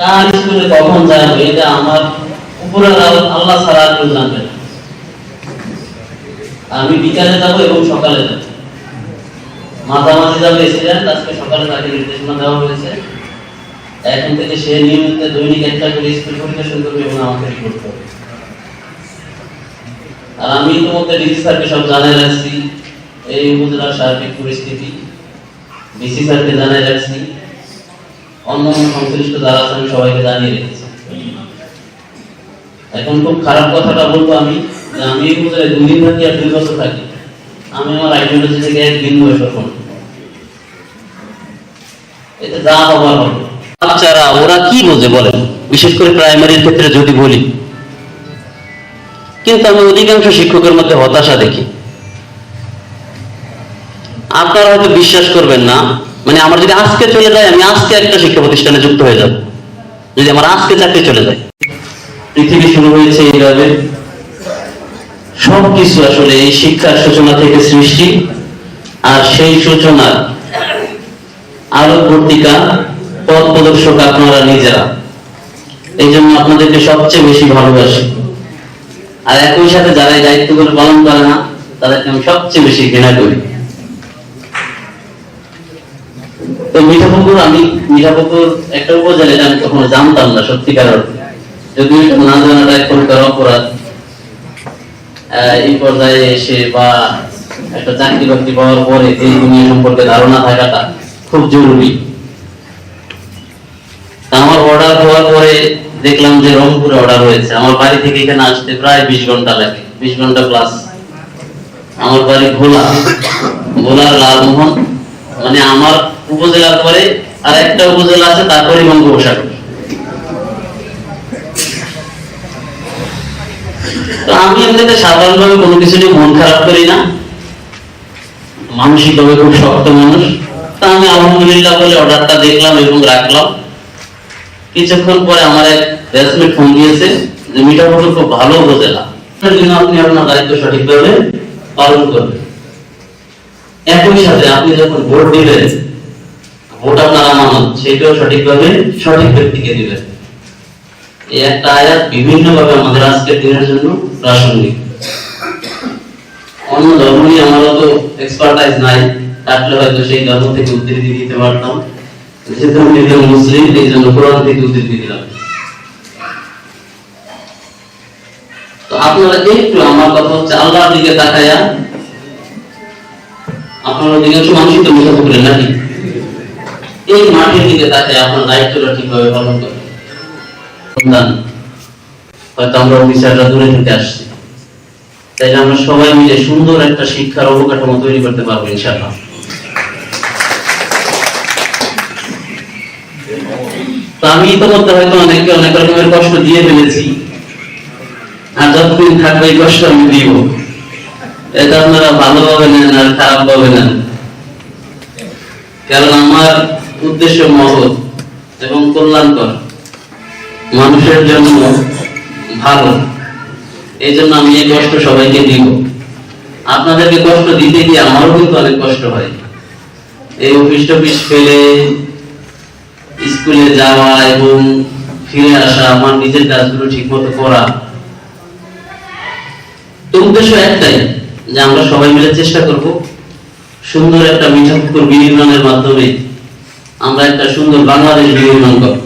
কার স্কুলে কখন যাব এটা আমার উপরে আল্লাহ ছাড়া কেউ জানবে আমি বিকালে যাব এবং সকালে যাব। মাঝামাঝি যাবে এসিডেন্ট আজকে সকালে তাকে নির্দেশনা দেওয়া হয়েছে। এখন থেকে সে নিয়মিত দৈনিক একটা করে স্কুল পরিদর্শন করবে এবং আমাকে রিপোর্ট আর আমি ইতিমধ্যে ডিসি স্যারকে সব জানাই রাখছি। এই উপজেলার সার্বিক পরিস্থিতি। ডিসি স্যারকে জানাই রাখছি। অন্য অন্য সংশ্লিষ্ট যারা আমি সবাইকে জানিয়ে রেখেছি এখন খুব খারাপ কথাটা বলব আমি, যে আমি এই দিন থাকি আর দুই বছর থাকি। আমি আমার আইডিওলজি থেকে একদিন বয়স এখন যা হবার হবে। বাচ্চারা, ওরা কি বোঝে বলেন? বিশেষ করে প্রাইমারির ক্ষেত্রে যদি বলি। কিন্তু আমি অধিকাংশ শিক্ষকের মধ্যে হতাশা দেখি। আপনারা হয়তো বিশ্বাস করবেন না মানে আমার যদি আজকে চলে যায়, আমি আজকে একটা শিক্ষা প্রতিষ্ঠানে যুক্ত হয়ে যাব। যদি আমার আজকে চাকরি চলে যায়। পৃথিবী শুরু হয়েছে এইভাবে। সবকিছু আসলে এই শিক্ষার সূচনা থেকে সৃষ্টি। আর সেই সূচনার আলোকবর্তিকা পথ প্রদর্শক আপনারা নিজেরা। এই জন্য আপনাদেরকে সবচেয়ে বেশি ভালোবাসি। আর একই সাথে যারা এই দায়িত্বগুলো পালন করে না, তাদেরকে আমি সবচেয়ে বেশি ঘৃণা করি। তো মিঠাপুকুর আমি মিঠাপুকুর একটা উপজেলা আমি কখনো জানতাম না সত্যিকার অর্থে। যদিও এটা না জানাটা এক প্রকার অপরাধ। এই পর্যায়ে এসে বা একটা চাকরি বাকরি পাওয়ার পরে এই দুনিয়া সম্পর্কে ধারণা থাকাটা খুব জরুরি। আমার অর্ডার হওয়ার পরে দেখলাম যে রংপুরে অর্ডার হয়েছে আমার বাড়ি থেকে এখানে আসতে প্রায় বিশ ঘণ্টা লাগে, বিশ ঘণ্টা প্লাস আমার বাড়ি ভোলা, ভোলার লালমোহন মানে আমার উপজেলার পরে আর একটা উপজেলা আছে, তারপরে বঙ্গোপসাগর। আমি এমনিতে সাধারণভাবে কোনো কিছু নিয়ে মন খারাপ করি না। মানসিকভাবে খুব শক্ত মানুষ। তা আমি আলহামদুলিল্লাহ বলে অর্ডারটা দেখলাম এবং রাখলাম। কিছুক্ষণ পরে আমার এক ফোন দিয়েছে যে মিঠাপুর খুব ভালো উপজেলা। আপনি আপনার দায়িত্ব সঠিকভাবে পালন করবেন। একই সাথে আপনি যখন ভোট দিবেন সেটাও সঠিকভাবে সঠিক ব্যক্তিকে এই একটা আয়াত বিভিন্ন ভাবে আমাদের আজকের দিনের জন্য প্রাসঙ্গিক। অন্য ধর্ম নিয়ে আমার এক্সপার্টাইজ নাই, থাকলে হয়তো সেই ধর্ম থেকে উদ্ধৃতি দিতে পারতাম। যেহেতু আমি একজন মুসলিম, এই জন্য কোরআন থেকে উদ্ধৃতি দিলাম। তো আপনারা একটু আমার কথা হচ্ছে আল্লাহর দিকে তাকায়া, আপনারা নাকি? এই মাঠের দিকে তাকায় আপনার দায়িত্বটা ঠিকভাবে পালন করেন। হয়তো আমরা অফিসাররা দূরে থেকে আসছি। তাইলে আমরা সবাই মিলে সুন্দর একটা শিক্ষার অবকাঠামো তৈরি করতে পারব ইনশাআল্লাহ। আমি ইতিমধ্যে হয়তো অনেককে অনেক রকমের কষ্ট দিয়ে ফেলেছি। আর যতদিন থাকবে এই কষ্ট আমি দিব। এটা আপনারা ভালোভাবে নেন আর খারাপ ভাবে নেন। কারণ আমার উদ্দেশ্য মহৎ এবং কল্যাণকর। মানুষের জন্য ভালো। এই জন্য আমি এই কষ্ট সবাইকে দিব। আপনাদেরকে কষ্ট দিতে গিয়ে আমারও কিন্তু অনেক কষ্ট হয়। এই অফিস টফিস ফেলে, স্কুলে যাওয়া এবং ফিরে আসা, আমার নিজের কাজগুলো ঠিক মতো করা। তো উদ্দেশ্য একটাই, যে আমরা সবাই মিলে চেষ্টা করব সুন্দর একটা মিঠা পুকুর বিনির্মাণের মাধ্যমে আমরা একটা সুন্দর বাংলাদেশ বিনির্মাণ করব।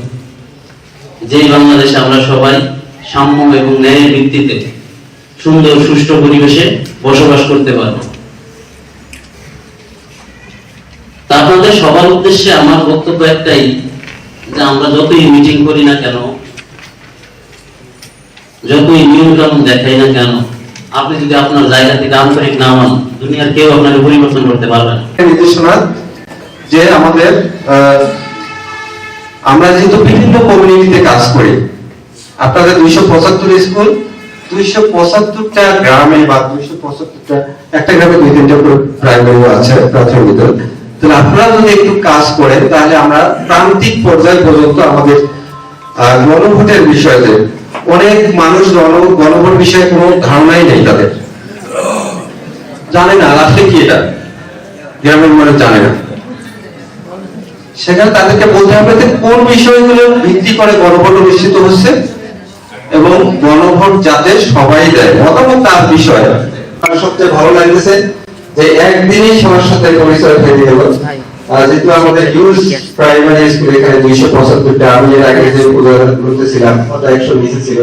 যেই বাংলাদেশে আমরা সবাই সাম্য এবং ন্যায়ের ভিত্তিতে সুন্দর, সুষ্ঠু পরিবেশে বসবাস করতে পারব। আপনাদের সবার উদ্দেশ্যে আমার বক্তব্য একটাই, যে আমরা যতই মিটিং করি না কেন, যতই নিয়ম কানুন দেখাই না কেন, আপনি যদি আপনার জায়গা থেকে আন্তরিক না হন, দুনিয়ার কেউ আপনাকে পরিবর্তন করতে পারবে না। নির্দেশনা যে আমাদের আমরা যেহেতু বিভিন্ন কমিউনিটিতে কাজ করি, আপনাদের দুইশো পঁচাত্তর স্কুল, দুইশো পঁচাত্তরটা গ্রামে বা দুইশো পঁচাত্তরটা একটা গ্রামে দুই তিনটা প্রাইমারি আছে, প্রাথমিক বিদ্যালয়। তাহলে আপনারা যদি একটু কাজ করেন, তাহলে আমরা প্রান্তিক পর্যায় পর্যন্ত আমাদের গণভোটের বিষয়তে অনেক মানুষ গণ- গণভোট বিষয়ে কোনো ধারণাই নেই তাদের। জানে না লাস্টে কি এটা? গ্রামের মানুষ জানে না। সেখানে তাদেরকে বলতে হবে যে কোন বিষয়গুলো ভিত্তি করে গণভোট অনুষ্ঠিত হচ্ছে এবং গণভোট যাতে সবাই দেয় মতামত তার বিষয়। আমার সবচেয়ে ভালো লাগতেছে যে একদিনই সবার সাথে পরিচয় হয়ে গেল। যেহেতু আমাদের ইউজ প্রাইমারি স্কুল এখানে দুইশো পঁচাত্তরটা আমি এর আগে যে উদাহরণ বলতেছিলাম ওটা একশো নিচে ছিল।